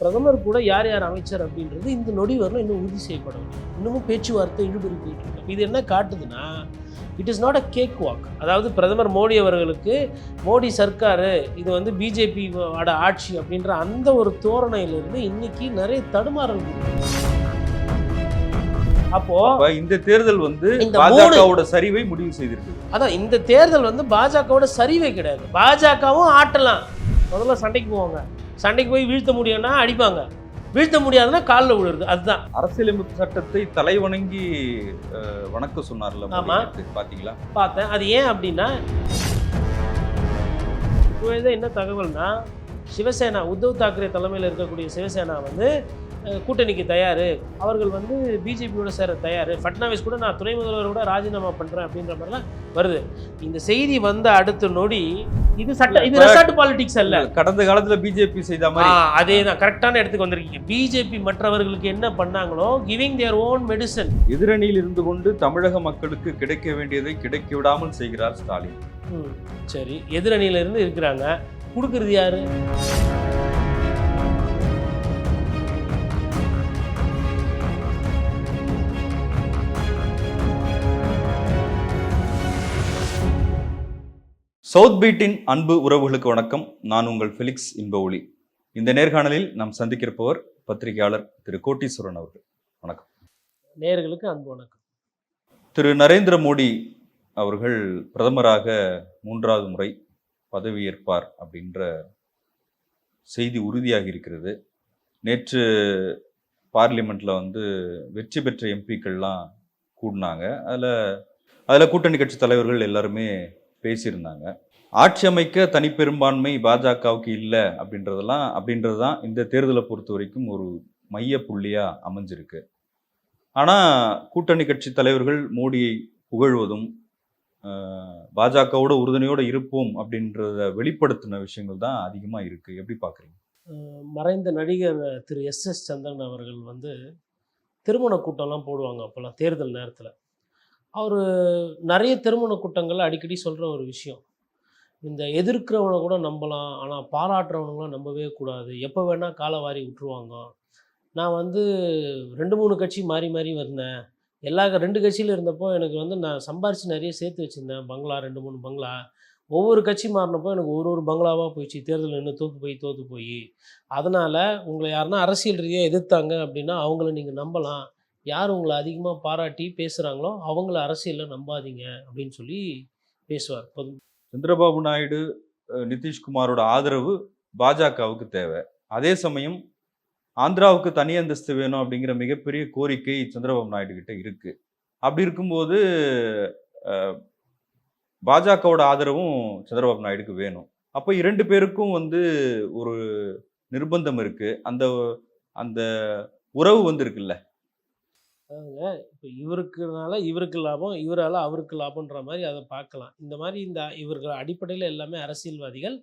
பிரதமர் கூட யார் யார் அமைச்சர் அப்படின்றது இந்த நொடி வரலும் இன்னும் உறுதி செய்யப்படவில்லை இன்னமும் பேச்சுவார்த்தை இழுபறி போயிட்டு இருக்கு. இது என்ன காட்டுதுன்னா it is not a cakewalk அதாவது பிரதமர் மோடி அவர்களுக்கு மோடி சர்க்காரு இது வந்து பிஜேபி ஆட்சி அப்படின்ற அந்த ஒரு தோரணையிலிருந்து இன்னைக்கு நிறைய தடுமாறல். அப்போ இந்த தேர்தல் வந்து பாஜகவோட சரிவை முடிவு செய்திருக்கு. அதான் இந்த தேர்தல் வந்து பாஜகவோட சரிவே கிடையாது. பாஜகவும் ஆட்டலாம். முதல்ல சண்டைக்கு போவாங்க. சண்டைக்கு போய் வீழ்த்த முடியும்னா அடிப்பாங்க. வீழ்த்த முடியாதுன்னா காலில் விழுறது. அதுதான். அரசியலமைப்பு சட்டத்தை தலைவணங்கி அஹ், வணக்க சொன்னார்ல மோடி ஆமா. நேத்து. பாத்தீங்களா? பார்த்தேன். அது ஏன் அப்படின்னா என்ன தகவல்னா சிவசேனா உத்தவ் தாக்கரே தலைமையில் இருக்கக்கூடிய சிவசேனா வந்து கூட்டணிக்கு தயார். அவர்கள் வந்து பிஜேபியோட சேர தயார். ஃபட்னாவிஸ் கூட நான் துணை முதல்வர் கூட ராஜினாமா பண்ணுறேன் அப்படின்ற மாதிரிலாம் வருது. இந்த செய்தி வந்த அடுத்த நொடி இது சட்ட இது ரெசார்ட் பாலிடிக்ஸ் அல்ல. கடந்த காலத்துல பிஜேபி செய்த மாதிரி. அதே தான். கரெக்டான இடத்துக்கு வந்திருக்கீங்க. பிஜேபி மற்றவர்களுக்கு என்ன பண்ணாங்களோ கிவிங் தேர் ஓன் மெடிசன் எதிரணியில் இருந்து கொண்டு தமிழக மக்களுக்கு கிடைக்க வேண்டியதை கிடைக்க விடாமல் செய்கிறார் ஸ்டாலின். சரி. எதிரணியில இருந்து இருக்கிறாங்க. கொடுக்கறது யாரு? சவுத் பீட்டின் அன்பு உறவுகளுக்கு வணக்கம். நான் உங்கள் ஃபெலிக்ஸ் இன்ப ஒளி இந்த நேர்காணலில் நாம் சந்திக்கிறப்பவர் பத்திரிகையாளர் திரு கோட்டீஸ்வரன் அவர்கள். வணக்கம். நேர்களுக்கு அன்பு வணக்கம். திரு நரேந்திர மோடி அவர்கள் பிரதமராக மூன்றாவது முறை பதவியேற்பார் அப்படின்ற செய்தி உறுதியாகி இருக்கிறது. நேற்று பார்லிமெண்ட்ல வந்து வெற்றி பெற்ற எம்பிக்கள்லாம் கூடினாங்க. அதில் அதில் கூட்டணி கட்சி தலைவர்கள் எல்லாருமே பேசியிருந்தாங்க. ஆட்சி அமைக்க தனிப்பெரும்பான்மை பாஜகவுக்கு இல்லை அப்படின்றதெல்லாம் அப்படின்றது தான் இந்த தேர்தலை பொறுத்த வரைக்கும் ஒரு மைய புள்ளியாக அமைஞ்சிருக்கு. ஆனால் கூட்டணி கட்சி தலைவர்கள் மோடியை புகழ்வதும் பாஜகவோட உறுதுணையோடு இருப்போம் அப்படின்றத வெளிப்படுத்தின விஷயங்கள் தான் அதிகமாக இருக்குது எப்படி பார்க்குறீங்க மறைந்த நடிகர் திரு எஸ் எஸ் சந்திரன் அவர்கள் வந்து திருமண கூட்டம்லாம் போடுவாங்க அப்போல்லாம் தேர்தல் நேரத்தில். அவர் நிறைய திருமண கூட்டங்கள் அடிக்கடி சொல்கிற ஒரு விஷயம். இந்த எதிர்க்கிறவனை கூட நம்பலாம். ஆனால் பாராட்டுறவனுங்களாம் நம்பவே கூடாது. எப்போ வேணால் காலை வாரி விட்டுருவாங்க. நான் வந்து ரெண்டு மூணு கட்சி மாறி மாறி வந்தேன். எல்லா ரெண்டு கட்சியில் இருந்தப்போ எனக்கு வந்து நான் சம்பாரித்து நிறைய சேர்த்து வச்சுருந்தேன். பங்களா ரெண்டு மூணு பங்களா. ஒவ்வொரு கட்சி மாறினப்போ எனக்கு ஒரு ஒரு பங்களாவாக போயிடுச்சு. தேர்தல் நின்று தோற்று போய் தோற்று போய். அதனால் உங்களை யாருன்னா அரசியல் ரீதியாக எதிர்த்தாங்க அப்படின்னா அவங்கள நீங்கள் நம்பலாம். யார் உங்களை அதிகமாக பாராட்டி பேசுகிறாங்களோ அவங்கள அரசியலில் நம்பாதீங்க அப்படின்னு சொல்லி பேசுவார். பொது சந்திரபாபு நாயுடு நிதிஷ்குமாரோட ஆதரவு பாஜகவுக்கு தேவை. அதே சமயம் ஆந்திராவுக்கு தனி அந்தஸ்து வேணும் அப்படிங்கிற மிகப்பெரிய கோரிக்கை சந்திரபாபு நாயுடு கிட்ட இருக்கு. அப்படி இருக்கும்போது பாஜகவோட ஆதரவும் சந்திரபாபு நாயுடுக்கு வேணும். அப்போ இரண்டு பேருக்கும் வந்து ஒரு நிர்பந்தம் இருக்கு. அந்த அந்த உறவு வந்து இருக்குல்ல. இப்போ இவருக்குனால இவருக்கு லாபம் இவரால் அவருக்கு லாபம்ன்ற மாதிரி அதை பார்க்கலாம் இந்த மாதிரி இந்த இவர்கள் அடிப்படையில் எல்லாமே அரசியல்வாதிகள்.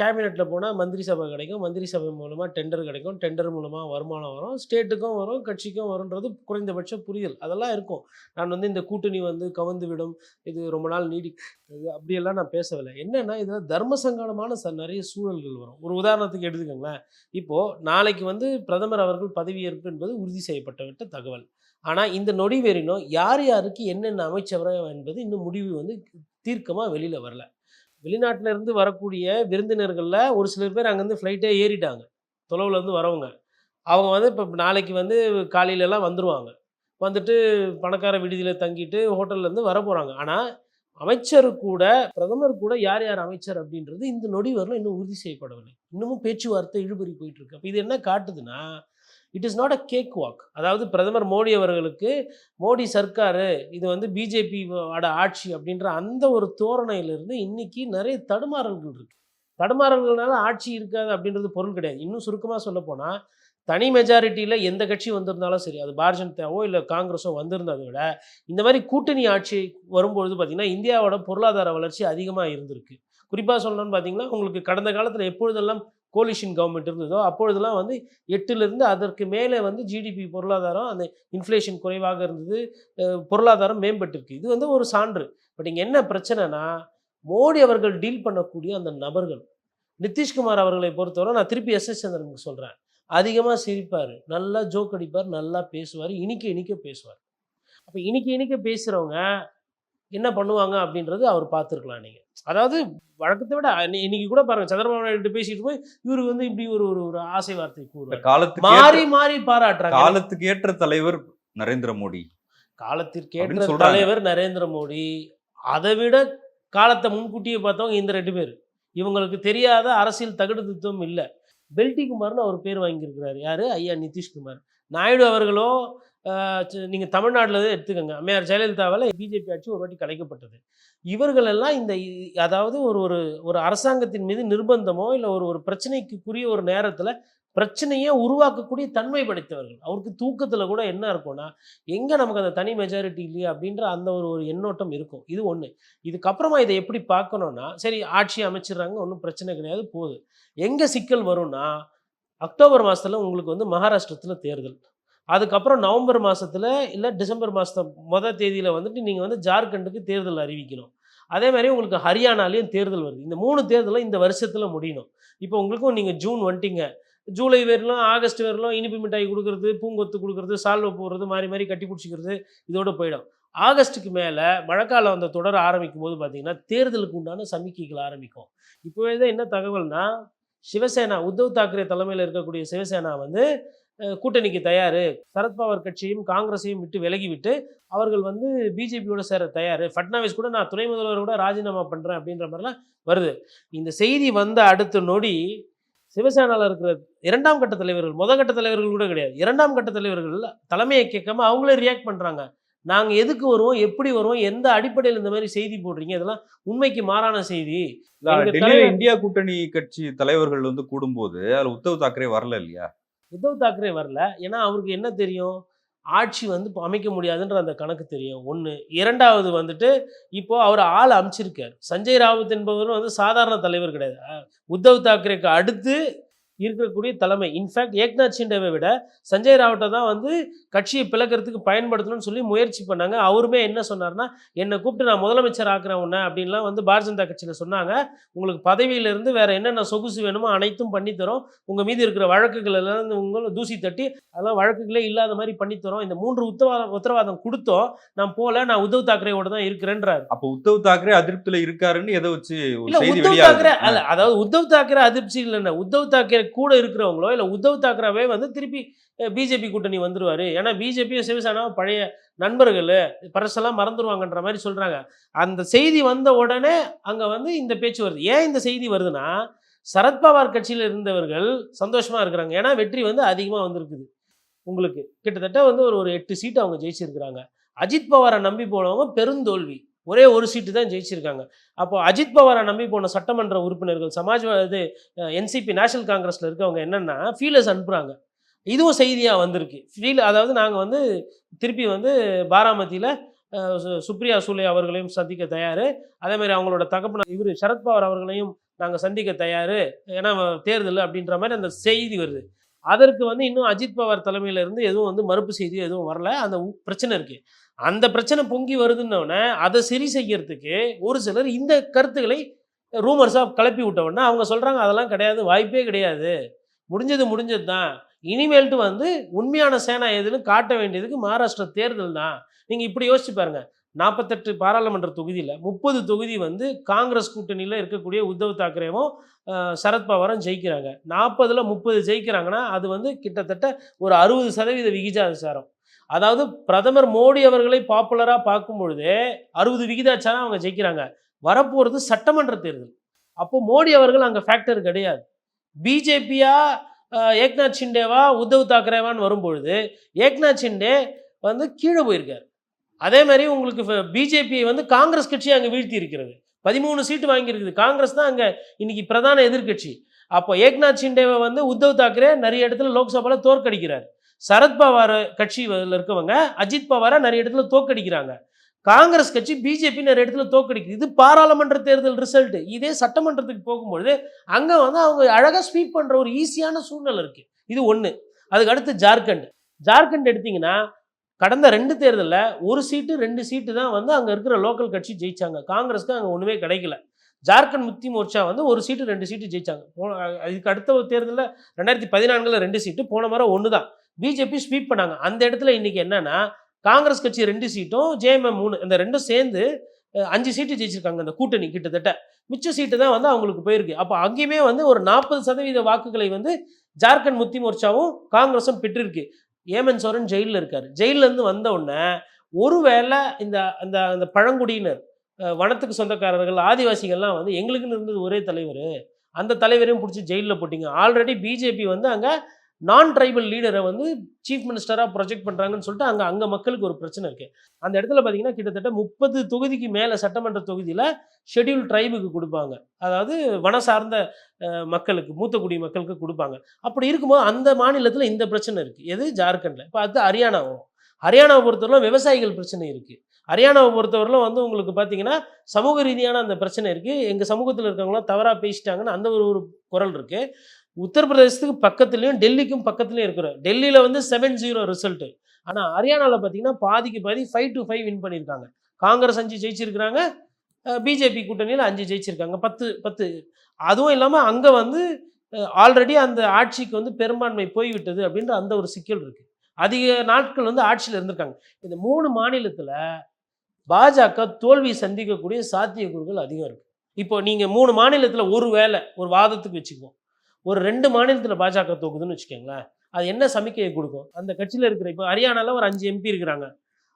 கேபினெட்டில் போனால் மந்திரி சபை கிடைக்கும். மந்திரி சபை மூலமாக டெண்டர் கிடைக்கும். டெண்டர் மூலமாக வருமானம் வரும். ஸ்டேட்டுக்கும் வரும் கட்சிக்கும் வரும்ன்றது குறைந்தபட்ச புரிதல். அதெல்லாம் இருக்கும். நான் வந்து இந்த கூட்டணி வந்து கவர்ந்து விடும். இது ரொம்ப நாள் நீடி இது அப்படியெல்லாம் நான் பேசவில்லை. என்னென்னா இதில் தர்ம சங்கடமான ச நிறைய சூழல்கள் வரும். ஒரு உதாரணத்துக்கு எடுத்துக்கோங்களேன். இப்போது நாளைக்கு வந்து பிரதமர் அவர்கள் பதவியேற்பு என்பது உறுதி செய்யப்பட்டவிட்ட தகவல். ஆனால் இந்த நொடி வெறினோ யார் யாருக்கு என்னென்ன அமைச்சவரம் என்பது இன்னும் முடிவு வந்து தீர்க்கமாக வெளியில் வரல. வெளிநாட்டுல இருந்து வரக்கூடிய விருந்தினர்களில் ஒரு சிலர் பேர் அங்கேருந்து ஃப்ளைட்டே ஏறிட்டாங்க. தொலைவுலேருந்து வரவங்க. அவங்க வந்து இப்போ நாளைக்கு வந்து காலையிலலாம் வந்துடுவாங்க வந்துட்டு பணக்கார விடுதியில் தங்கிட்டு ஹோட்டல்லேருந்து வர போகிறாங்க ஆனால் அமைச்சர் கூட பிரதமர் கூட யார் யார் அமைச்சர் அப்படின்றது இந்த நொடி வரலும் இன்னும் உறுதி செய்யப்படவில்லை. இன்னமும் பேச்சுவார்த்தை இழுபறி போயிட்டு இருக்கு. அப்போ இது என்ன காட்டுதுன்னா it is not a cakewalk அதாவது பிரதமர் மோடி அவர்களுக்கு மோடி சர்க்காரு இது வந்து பிஜேபி ஆட்சி அப்படின்ற அந்த ஒரு தோரணையிலிருந்து இன்னைக்கு நிறைய தடுமாறல்கள் இருக்கு. தடுமாறல்கள்னால ஆட்சி இருக்காது அப்படின்றது பொருள் கிடையாது. இன்னும் சுருக்கமாக சொல்ல போனால் தனி மெஜாரிட்டியில் எந்த கட்சி வந்திருந்தாலும் சரி அது பாரதிய ஜனதாவோ இல்லை காங்கிரஸோ வந்திருந்ததை விட இந்த மாதிரி கூட்டணி ஆட்சி வரும்பொழுது பார்த்திங்கன்னா இந்தியாவோட பொருளாதார வளர்ச்சி அதிகமாக இருந்திருக்கு. குறிப்பாக சொல்லணும்னு பார்த்தீங்கன்னா உங்களுக்கு கடந்த காலத்தில் எப்பொழுதெல்லாம் கோலிஷன் கவர்மெண்ட் இருந்ததோ அப்பொழுதெல்லாம் வந்து எட்டுலேருந்து அதற்கு மேலே வந்து ஜிடிபி பொருளாதாரம் அந்த இன்ஃப்ளேஷன் குறைவாக இருந்தது. பொருளாதாரம் மேம்பட்டிருக்கு. இது வந்து ஒரு சான்று. பட் இங்கே என்ன பிரச்சனைனா மோடி அவர்கள் டீல் பண்ணக்கூடிய அந்த நபர்கள் நிதிஷ்குமார் அவர்களை பொறுத்தவரை நான் திருப்பி எஸ் எஸ் சந்திரனுக்கு சொல்கிறேன் அதிகமாக சிரிப்பார். நல்லா ஜோக் அடிப்பார் நல்லா பேசுவார் இனிக்க இனிக்க பேசுவார். அப்போ இனிக்க இனிக்க பேசுகிறவங்க என்ன பண்ணுவாங்க அப்படின்றது அவர் பார்த்துருக்கலாம் நீங்கள் அதாவது வழக்கத்தை விட இன்னி- இன்னைக்கு கூட பாருங்க சந்திரபாபு நாயுடு பேசிட்டு போய் இவரு வந்து இப்படி ஒரு ஒரு ஒரு ஆசை வார்த்தை கூறுவார். காலத்துக்கு மாறி ஏற்ற- மாறி பாராட்டுறாங்க. காலத்துக்கு ஏற்ற தலைவர் நரேந்திர மோடி. காலத்திற்கேற்ற அப்படின்னு சொல்றாங்க. தலைவர் நரேந்திர மோடி அதை விட காலத்தை முன்கூட்டியே பார்த்தவங்க இந்த ரெண்டு பேர். இவங்களுக்கு தெரியாத அரசியல் தகுதித்துவம் இல்லை. பெல்டி குமார்னு அவர் பேர் வாங்கியிருக்கிறாரு. யாரு? ஐயா நிதிஷ்குமார். நாயுடு அவர்களோ நீங்கள் தமிழ்நாட்டில் நீங்க தமிழ்நாட்டில் எடுத்துக்கோங்க. அம்மையார் ஜெயலலிதாவால் பிஜேபி ஆட்சி ஒரு வாட்டி கலைக்கப்பட்டது. இவர்களெல்லாம் இந்த அதாவது ஒரு ஒரு ஒரு அரசாங்கத்தின் மீது நிர்பந்தமோ இல்லை ஒரு ஒரு பிரச்சனைக்குரிய ஒரு நேரத்தில் பிரச்சனையே உருவாக்கக்கூடிய தன்மை படைத்தவர்கள். அவருக்கு தூக்கத்தில் கூட என்ன இருக்கும்னா எங்கே நமக்கு அந்த தனி மெஜாரிட்டி இல்லையா அப்படின்ற அந்த ஒரு ஒரு எண்ணோட்டம் இருக்கும். இது ஒன்று இதுக்கப்புறமா இதை எப்படி பார்க்கணும்னா சரி ஆட்சி அமைச்சிடுறாங்க ஒன்றும் பிரச்சனை கிடையாது போகுது. எங்கே சிக்கல் வரும்னா அக்டோபர் மாதத்தில் உங்களுக்கு வந்து மகாராஷ்டிரத்தில் தேர்தல். அதுக்கப்புறம் நவம்பர் மாதத்தில் இல்லை டிசம்பர் மாதத்து மொதல் தேதியில் வந்துட்டு நீங்கள் வந்து ஜார்க்கண்டுக்கு தேர்தல் அறிவிக்கணும். அதே மாதிரி உங்களுக்கு ஹரியானாலையும் தேர்தல் வருது. இந்த மூணு தேர்தலும் இந்த வருஷத்தில் முடியணும். இப்போ உங்களுக்கும் நீங்கள் ஜூன் வந்துட்டீங்க. ஜூலை வரலாம் ஆகஸ்ட் வரலாம் இனிப்பு மிட்டாய் கொடுக்குறது பூங்கொத்து கொடுக்குறது சால்வை போடுறது மாறி மாறி கட்டி பிடிச்சிக்கிறது இதோட போயிடும். ஆகஸ்ட்டுக்கு மேலே மழைக்காலம் அந்த தொடர் ஆரம்பிக்கும் போது பார்த்தீங்கன்னா தேர்தலுக்கு உண்டான சமிக்கைகள் ஆரம்பிக்கும். இப்போவே தான் என்ன தகவல்னா சிவசேனா உத்தவ் தாக்கரே தலைமையில் இருக்கக்கூடிய சிவசேனா வந்து கூட்டணிக்கு தயார். சரத்பவார் கட்சியும் காங்கிரஸையும் விட்டு விலகிவிட்டு அவர்கள் வந்து பிஜேபியோட சேர தயார். ஃபட்னாவிஸ் கூட நான் துணை முதல்வர் கூட ராஜினாமா பண்ணுறேன் அப்படின்ற மாதிரிலாம் வருது. இந்த செய்தி வந்த அடுத்த நொடி சிவசேனாவில் இருக்கிற இரண்டாம் கட்ட தலைவர்கள் முத கட்ட தலைவர்கள் கூட கிடையாது. இரண்டாம் கட்ட தலைவர்கள் தலைமையை கேட்காம அவங்களே ரியாக்ட் பண்ணுறாங்க நாங்கள் எதுக்கு வருவோம் எப்படி வருவோம் எந்த அடிப்படையில் இந்த மாதிரி செய்தி போடுறீங்க? இதெல்லாம் உண்மைக்கு மாறான செய்தி. இந்தியா கூட்டணி கட்சி தலைவர்கள் வந்து கூடும்போது அதுல உத்தவ் தாக்கரே வரல இல்லையா? உத்தவ் தாக்கரே வரல. ஏன்னா அவருக்கு என்ன தெரியும்? ஆட்சி வந்து இப்போ அமைக்க முடியாதுன்ற அந்த கணக்கு தெரியும். ஒன்று இரண்டாவது வந்துட்டு இப்போது அவர் ஆள் அமைச்சிருக்கார். சஞ்சய் ராவத் என்பவர் வந்து சாதாரண தலைவர் கிடையாது. உத்தவ் தாக்கரேக்கு அடுத்து இருக்கக்கூடிய தலைமை. இன்ஃபேக்ட் ஏக்நாத் ஷிண்டேவை விட சஞ்சய் ராவட்டை தான் வந்து கட்சியை பிளக்கிறதுக்கு பயன்படுத்தணும்னு சொல்லி முயற்சி பண்ணாங்க. அவருமே என்ன சொன்னார்னா என்னை கூப்பிட்டு நான் முதலமைச்சர் ஆக்குறேன் உன்னை அப்படின்லாம் வந்து பாரதிய ஜனதா கட்சியில் சொன்னாங்க. உங்களுக்கு பதவியிலிருந்து வேற என்னென்ன சொகுசு வேணுமோ அனைத்தும் பண்ணித்தரோம் உங்கள் மீது இருக்கிற வழக்குகள் எல்லாம் உங்களை தூசி தட்டி அதெல்லாம் வழக்குகளே இல்லாத மாதிரி பண்ணித்தரோம் இந்த மூன்று உத்தரவாதம் உத்தரவாதம் கொடுத்தோம். நான் போல நான் உத்தவ் தாக்கரேவோட தான் இருக்கிறேன்றாரு. அப்ப உத்தவ் தாக்கரே அதிருப்தியில இருக்காருன்னு எதை வச்சு உத்தவ் தாக்கரே அதாவது உத்தவ் தாக்கரே அதிர்ச்சி இல்லைன்னா உத்தவ் தாக்கரே கூட இருக்கிறவங்களோ இல்லை உத்தவ் தாக்கரவே வந்து திருப்பி பிஜேபி கூட்டணி வந்துடுவார் ஏன்னா பிஜேபியும் சிவசேனாவும் பழைய நண்பர்கள். பரசெல்லாம் மறந்துடுவாங்கன்ற மாதிரி சொல்கிறாங்க அந்த செய்தி வந்த உடனே அங்கே வந்து இந்த பேச்சு வருது. ஏன் இந்த செய்தி வருதுன்னா சரத்பவார் கட்சியில் இருந்தவர்கள் சந்தோஷமாக இருக்கிறாங்க. ஏன்னா வெற்றி வந்து அதிகமாக வந்திருக்குது. உங்களுக்கு. கிட்டத்தட்ட வந்து ஒரு ஒரு எட்டு சீட்டு அவங்க ஜெயிச்சிருக்கிறாங்க. அஜித் பவாரை நம்பி போனவங்க பெருந்தோல்வி. ஒரே ஒரு சீட்டு தான் ஜெயிச்சிருக்காங்க. அப்போ அஜித் பவாரை நம்பி போன சட்டமன்ற உறுப்பினர்கள் சமாஜ்வாதி என்சிபி நேஷனல் காங்கிரஸில் இருக்கவங்க என்னென்னா ஃபீலர்ஸ் அனுப்புகிறாங்க இதுவும் செய்தியாக வந்திருக்கு. ஃபீல் அதாவது நாங்கள் வந்து திருப்பி வந்து பாராமதியில் சுப்ரியா சூலே அவர்களையும் சந்திக்க தயார். அதேமாதிரி அவங்களோட தகப்பன இவர் சரத்பவார் அவர்களையும் நாங்கள் சந்திக்க தயார். ஏன்னா தேர்தல் அப்படின்ற மாதிரி அந்த செய்தி வருது. அதற்கு வந்து இன்னும் அஜித் பவார் தலைமையில இருந்து எதுவும் வந்து மறுப்பு செய்தி எதுவும் வரல. அந்த பிரச்சனை இருக்குது அந்த பிரச்சனை பொங்கி வருதுன்னொடனே அதை சரி செய்யறதுக்கு ஒரு சிலர் இந்த கருத்துக்களை ரூமர்ஸாக கிளப்பி விட்ட அவங்க சொல்கிறாங்க அதெல்லாம் கிடையாது வாய்ப்பே கிடையாது. முடிஞ்சது முடிஞ்சது தான். இனிமேல்ட்டு வந்து உண்மையான சேனா எதுன்னு காட்ட வேண்டியதுக்கு மகாராஷ்டிரா தேர்தல் தான். நீங்கள் இப்படி யோசிச்சு பாருங்கள் நாற்பத்தெட்டு பாராளுமன்ற தொகுதியில் முப்பது தொகுதி வந்து காங்கிரஸ் கூட்டணியில் இருக்கக்கூடிய உத்தவ் தாக்கரேவும் சரத்பவாரும் ஜெயிக்கிறாங்க. நாற்பதில் முப்பது ஜெயிக்கிறாங்கன்னா அது வந்து கிட்டத்தட்ட ஒரு அறுபது சதவீத விகிதாச்சாரம் அதாவது பிரதமர் மோடி அவர்களை பாப்புலராக பார்க்கும் பொழுது அறுபது விகிதாச்சாரம் அவங்க ஜெயிக்கிறாங்க. வரப்போகிறது சட்டமன்ற தேர்தல். அப்போ மோடி அவர்கள் அங்கே ஃபேக்டர் கிடையாது. பிஜேபியா ஏக்நாத் ஷிண்டேவா உத்தவ் தாக்கரேவான்னு வரும்பொழுது ஏக்நாத் ஷிண்டே வந்து கீழே போயிருக்கார். அதே மாதிரி உங்களுக்கு பிஜேபி வந்து காங்கிரஸ் கட்சி அங்கே வீழ்த்தி இருக்கிறது பதிமூணு சீட்டு வாங்கியிருக்குது. காங்கிரஸ் தான் அங்கே இன்னைக்கு பிரதான எதிர்க்கட்சி. அப்போ ஏக்நாத் ஷிண்டேவை வந்து உத்தவ் தாக்கரே நிறைய இடத்துல லோக்சபாவில் தோற்கடிக்கிறார். சரத்பவார் கட்சியில் இருக்கவங்க அஜித் பவாரை நிறைய இடத்துல தோற்கடிக்கிறாங்க. காங்கிரஸ் கட்சி பிஜேபி நிறைய இடத்துல தோக்கடிக்குது இது பாராளுமன்ற தேர்தல் ரிசல்ட் இதே சட்டமன்றத்துக்கு போகும்பொழுது அங்கே வந்து அவங்க அழகாக ஸ்வீப் பண்ணுற ஒரு ஈஸியான சூழ்நிலை இருக்குது இது ஒன்று அதுக்கு அடுத்து ஜார்க்கண்ட். ஜார்க்கண்ட் எடுத்தீங்கன்னா கடந்த ரெண்டு தேர்தலில் ஒரு சீட்டு ரெண்டு சீட்டு தான் வந்து அங்கே இருக்கிற லோக்கல் கட்சி ஜெயித்தாங்க காங்கிரஸ்க்கு அங்கே ஒன்றுமே கிடைக்கல. ஜார்க்கண்ட் முக்தி மோர்ச்சா வந்து ஒரு சீட்டு ரெண்டு சீட்டு ஜெயிச்சாங்க. போன அதுக்கு அடுத்த ஒரு தேர்தலில் ரெண்டாயிரத்தி பதினான்கில் ரெண்டு சீட்டு போன முறை ஒன்று தான் பிஜேபி ஸ்வீப் பண்ணாங்க. அந்த இடத்துல இன்னைக்கு என்னன்னா காங்கிரஸ் கட்சி ரெண்டு சீட்டும் ஜேஎம்எம் மூணு இந்த ரெண்டும் சேர்ந்து அஞ்சு சீட்டு ஜெயிச்சிருக்காங்க அந்த கூட்டணி கிட்டத்தட்ட. மிச்ச சீட்டு தான் வந்து அவங்களுக்கு போயிருக்கு. அப்போ அங்கேயுமே வந்து ஒரு நாற்பது சதவீத வாக்குகளை வந்து ஜார்க்கண்ட் முத்தி மோர்ச்சாவும் காங்கிரஸும் பெற்றிருக்கு. ஏமன் சோரன் ஜெயிலில் இருக்காரு. ஜெயிலேருந்து வந்த உடனே ஒருவேளை இந்த அந்த அந்த பழங்குடியினர் வனத்துக்கு சொந்தக்காரர்கள் ஆதிவாசிகள்லாம் வந்து எங்களுக்குன்னு இருந்தது ஒரே தலைவர். அந்த தலைவரையும் பிடிச்சி ஜெயிலில் போட்டிங்க. ஆல்ரெடி பிஜேபி வந்து அங்கே நான் ட்ரைபல் லீடரை வந்து சீஃப் மினிஸ்டராக ப்ரொஜெக்ட் பண்ணுறாங்கன்னு சொல்லிட்டு அங்கே அங்கே மக்களுக்கு ஒரு பிரச்சனை இருக்குது அந்த இடத்துல பார்த்தீங்கன்னா கிட்டத்தட்ட முப்பது தொகுதிக்கு மேலே சட்டமன்ற தொகுதியில் ஷெட்யூல் ட்ரைபுக்கு கொடுப்பாங்க. அதாவது வன சார்ந்த மக்களுக்கு மூத்த குடி மக்களுக்கு கொடுப்பாங்க. அப்படி இருக்கும்போது அந்த மாநிலத்தில் இந்த பிரச்சனை இருக்குது எது? ஜார்க்கண்டில். இப்போ அது ஹரியானா வரும். ஹரியானாவை பொறுத்தவரையிலும் விவசாயிகள் பிரச்சனை இருக்குது ஹரியானாவை பொறுத்தவரையிலும் வந்து உங்களுக்கு பார்த்தீங்கன்னா சமூக ரீதியான அந்த பிரச்சனை இருக்குது எங்கள் சமூகத்தில் இருக்கவங்களாம் தவறாக பேசிட்டாங்கன்னு அந்த ஒரு ஒரு குரல் இருக்குது உத்தரப்பிரதேசத்துக்கு பக்கத்துலேயும் டெல்லிக்கும் பக்கத்துலேயும் இருக்கிறோம் டெல்லியில் வந்து செவன் ஜீரோ ரிசல்ட்டு ஆனால் ஹரியானாவில் பார்த்தீங்கன்னா பாதிக்கு பாதி ஃபைவ் டு ஃபைவ் வின் பண்ணியிருக்காங்க. காங்கிரஸ் அஞ்சு ஜெயிச்சிருக்கிறாங்க. பிஜேபி கூட்டணியில் அஞ்சு ஜெயிச்சிருக்காங்க. பத்து பத்து. அதுவும் இல்லாமல் அங்கே வந்து ஆல்ரெடி அந்த ஆட்சிக்கு வந்து பெரும்பான்மை போய்விட்டது அப்படின்ற அந்த ஒரு சிக்கல் இருக்குது அதிக நாட்கள் வந்து ஆட்சியில் இருந்திருக்காங்க. இந்த மூணு மாநிலத்தில் பாஜக தோல்வி சந்திக்கக்கூடிய சாத்தியக்கூறுகள் அதிகம் இருக்குது இப்போ நீங்கள் மூணு மாநிலத்தில் ஒரு வேலை ஒரு வாதத்துக்கு வச்சுக்குவோம். ஒரு ரெண்டு மாநிலத்தில் பாஜக தோக்குதுன்னு வச்சுக்கோங்களேன். அது என்ன சமிக்கையை கொடுக்கும்? அந்த கட்சியில் இருக்கிற இப்போ ஹரியானாவில் ஒரு அஞ்சு எம்பி இருக்கிறாங்க.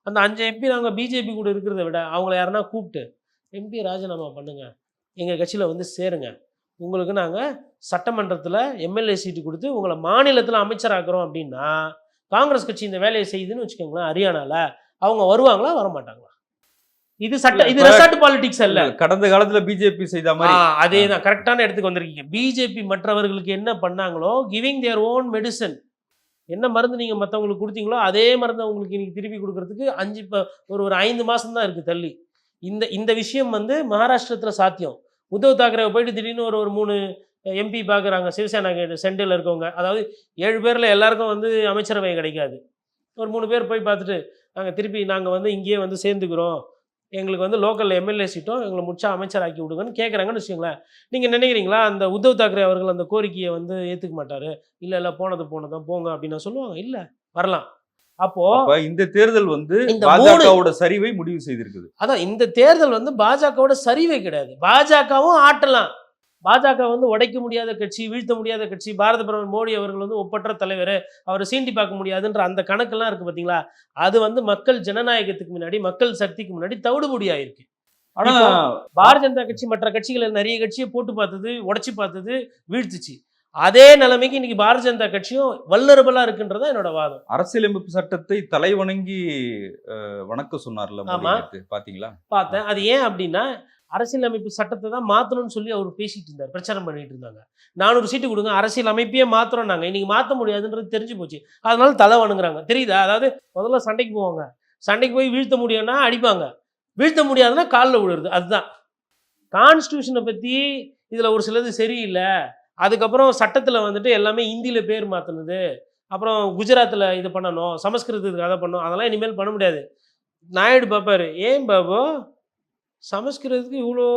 அந்த அஞ்சு எம்பி நாங்கள் பிஜேபி கூட இருக்கிறத விட அவங்கள யாருன்னா கூப்பிட்டு எம்பி ராஜினாமா பண்ணுங்க. எங்கள் கட்சியில் வந்து சேருங்க. உங்களுக்கு நாங்கள் சட்டமன்றத்தில் எம்எல்ஏ சீட்டு கொடுத்து உங்களை மாநிலத்தில் அமைச்சராக்குறோம் அப்படின்னா காங்கிரஸ் கட்சி இந்த வேலையை செய்யுதுன்னு வச்சுக்கோங்களேன் ஹரியானாவில் அவங்க வருவாங்களா வரமாட்டாங்களா? இது சட்ட இது ரெசார்ட் பாலிடிக்ஸ் அல்ல. கடந்த காலத்துல பிஜேபி செய்த மாதிரி. அதே தான் கரெக்டான இடத்துக்கு வந்திருக்கீங்க. பிஜேபி மற்றவர்களுக்கு என்ன பண்ணாங்களோ கிவிங் தேர் ஓன் மெடிசன் என்ன மருந்து நீங்கள் மற்றவங்களுக்கு கொடுத்தீங்களோ அதே மருந்தை உங்களுக்கு இன்னைக்கு திருப்பி கொடுக்கறதுக்கு அஞ்சு இப்போ ஒரு ஒரு ஐந்து மாதம் தான் இருக்குது தள்ளி. இந்த இந்த விஷயம் வந்து மகாராஷ்டிரத்தில் சாத்தியம். உத்தவ் தாக்கரே போயிட்டு திடீர்னு ஒரு ஒரு மூணு எம்பி பார்க்குறாங்க சிவசேனா சென்டரில் இருக்கவங்க. அதாவது ஏழு பேரில் எல்லாருக்கும் வந்து அமைச்சரவை கிடைக்காது. ஒரு மூணு பேர் போய் பார்த்துட்டு நாங்கள் திருப்பி நாங்கள் வந்து இங்கேயே வந்து சேர்ந்துக்கிறோம். எங்களுக்கு வந்து லோக்கல் எம்எல்ஏ சீட்டும் எங்களை முடிச்சா அமைச்சராக்கி விடுங்கன்னு கேட்குறாங்கன்னு வச்சுக்கோங்களேன். நீங்கள் நினைக்கிறீங்களா? அந்த உத்தவ் தாக்கரே அவர்கள் அந்த கோரிக்கையை வந்து ஏற்றுக்க மாட்டார்? இல்லை இல்லை போனது போனதான் போங்க அப்படின்னு சொல்லுவாங்க. இல்லை வரலாம். அப்ப இந்த தேர்தல் வந்து பாஜகவோட சரிவை முடிவு செய்திருக்குது. அதான் இந்த தேர்தல் வந்து பாஜகவோட சரிவே கிடையாது. பாஜகவும் ஆட்டலாம். பாஜக வந்து உடைக்க முடியாத கட்சி வீழ்த்த முடியாத கட்சி பாரத பிரதமர் மோடி அவர்கள் வந்து ஒப்பற்ற தலைவர் அவரை சீண்டி பார்க்க முடியாதுன்ற அந்த கணக்கெல்லாம் இருக்கு பார்த்தீங்களா அது வந்து மக்கள் ஜனநாயகத்துக்கு முன்னாடி மக்கள் சக்திக்கு முன்னாடி தவிடுபடி ஆயிருக்கு. ஆனா பாரதிய ஜனதா கட்சி மற்ற கட்சிகளை நிறைய கட்சியை போட்டு பார்த்தது உடைச்சு பார்த்தது வீழ்த்துச்சு. அதே நிலைமைக்கு இன்னைக்கு பாரதிய ஜனதா கட்சியும் வல்லரபலா இருக்குன்றதா என்னோட வாதம். அரசியலமைப்பு சட்டத்தை தலை வணங்கி வணக்க சொன்னார்ல ஆமா. பாத்தீங்களா? பார்த்தேன். அது ஏன் அப்படின்னா அரசியலமைப்பு சட்டத்தை தான் மாற்றணும்னு சொல்லி அவர் பேசிட்டு இருந்தார். பிரச்சாரம் பண்ணிட்டு இருந்தாங்க. நானூறு சீட்டு கொடுங்க அரசியல் அமைப்பையே மாத்துறோம் நாங்க. இன்னைக்கு மாற்ற முடியாதுன்றது தெரிஞ்சு போச்சு. அதனால தலை வணங்குறாங்க. தெரியுதா? அதாவது முதல்ல சண்டைக்கு போவாங்க. சண்டைக்கு போய் வீழ்த்த முடியும்னா அடிப்பாங்க. வீழ்த்த முடியாதுன்னா காலில் விழுறது. அதுதான். கான்ஸ்டியூஷனை பற்றி இதில் ஒரு சிலது சரியில்லை. அதுக்கப்புறம் சட்டத்தில் வந்துட்டு எல்லாமே ஹிந்தியில் பேர் மாற்றினது அப்புறம் குஜராத்தில் இது பண்ணணும் சமஸ்கிருதத்துக்கு அதை பண்ணணும் அதெல்லாம் இனிமேல் பண்ண முடியாது. நாயுடு பார்ப்பார் ஏன் பாபு? சமஸ்கிருதத்துக்கு இவ்வளோ